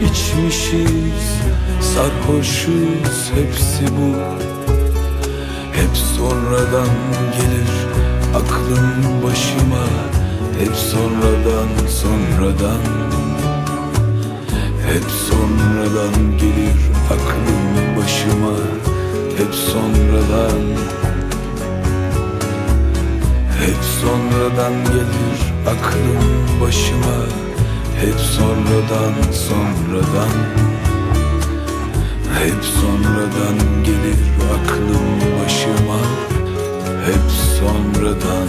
içmişiz Sarhoşuz hepsi bu. Hep sonradan gelir aklım başıma Hep sonradan sonradan. Hep sonradan gelir aklım başıma Hep sonradan. Hep sonradan gelir aklım başıma Hep sonradan sonradan Hep sonradan gelir aklım başıma Hep sonradan